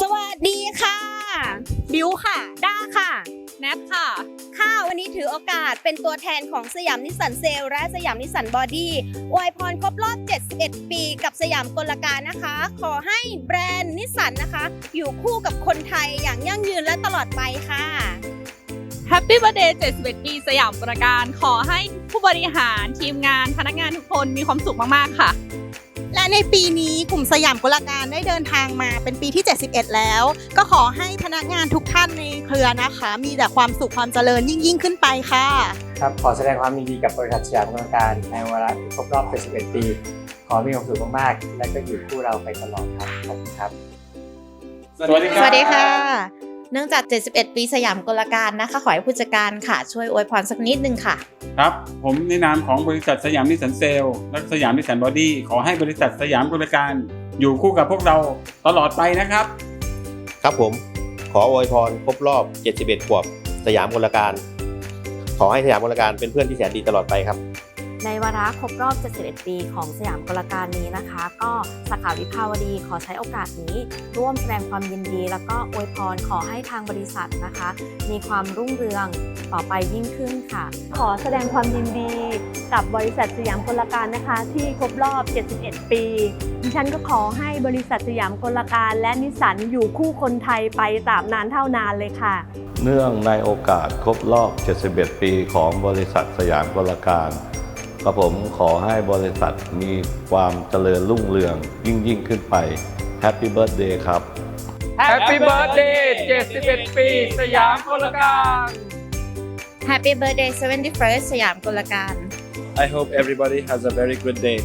สวัสดีค่ะ บิวค่ะ ด้าค่ะ แนทค่ะ ค่ะ วันนี้ถือโอกาสเป็นตัวแทนของสยามนิสสันเซลและสยามนิสสันบอดี้อวยพรครบรอบ 71 ปีกับสยามกลการนะคะ ขอให้แบรนด์นิสสันนะคะ อยู่คู่กับคนไทยอย่างยั่งยืนและตลอดไปค่ะ Happy Birthday 71 ปีสยามประการ ขอให้ผู้บริหารทีมงานพนักงานทุกคนมีความสุขมาก ๆ ค่ะ และในปีนี้กลุ่มสยามกุลการได้เดินทางมาเป็นปีที่ 71 แล้ว ก็ขอให้พนักงานทุกท่านในเครือนะคะ มีแต่ความสุขความเจริญยิ่งยิ่งๆขึ้นไปค่ะ ครับขอแสดงความยินดีกับบริษัทสยามกลการในวาระครบรอบ 71 ปี ขอมีความสุขมากๆ และก็อยู่คู่เราไปตลอดครับขอบคุณครับ สวัสดีสวัสดีค่ะ เนื่องจาก 71 ปีสยามกลการนะคะ ขอให้ผู้จัดการค่ะช่วยอวยพรสักนิดนึงค่ะ ครับ ผมในนามของบริษัทสยามนิสสันเซลและสยามนิสสันบอดี้ขอให้บริษัทสยามบริการ อยู่คู่กับพวกเราตลอดไปนะครับ ครับผมขออวยพรครบรอบ 71 ขวบ สยามกลการ ขอให้สยามกลการเป็นเพื่อนที่แสนดีตลอดไปครับ ในวาระครบรอบ 71 ปีของสยามกลการนี้นะคะ ก็สาขาวิภาวดีขอใช้โอกาสนี้ ร่วมแสดงความยินดี แล้วก็อวยพรขอให้ทางบริษัทนะคะ มีความรุ่งเรืองต่อไปยิ่งขึ้นค่ะ ขอแสดงความยินดีกับบริษัทสยามกลการนะคะ ที่ครบรอบ 71 ปีดิฉันก็ขอให้บริษัทสยามกลการและนิสสันอยู่คู่คนไทยไปตราบนานเท่านานเลยค่ะ เนื่องในโอกาสครบรอบ 71 ปีของบริษัทสยามกลการ กระผมขอให้บริษัทมีความเจริญรุ่งเรืองยิ่งยิ่งขึ้นไป Happy Birthday ครับ Happy Birthday 71 ปีสยามกลการ Happy Birthday 71st สยามกลการ I hope everybody has a very good day.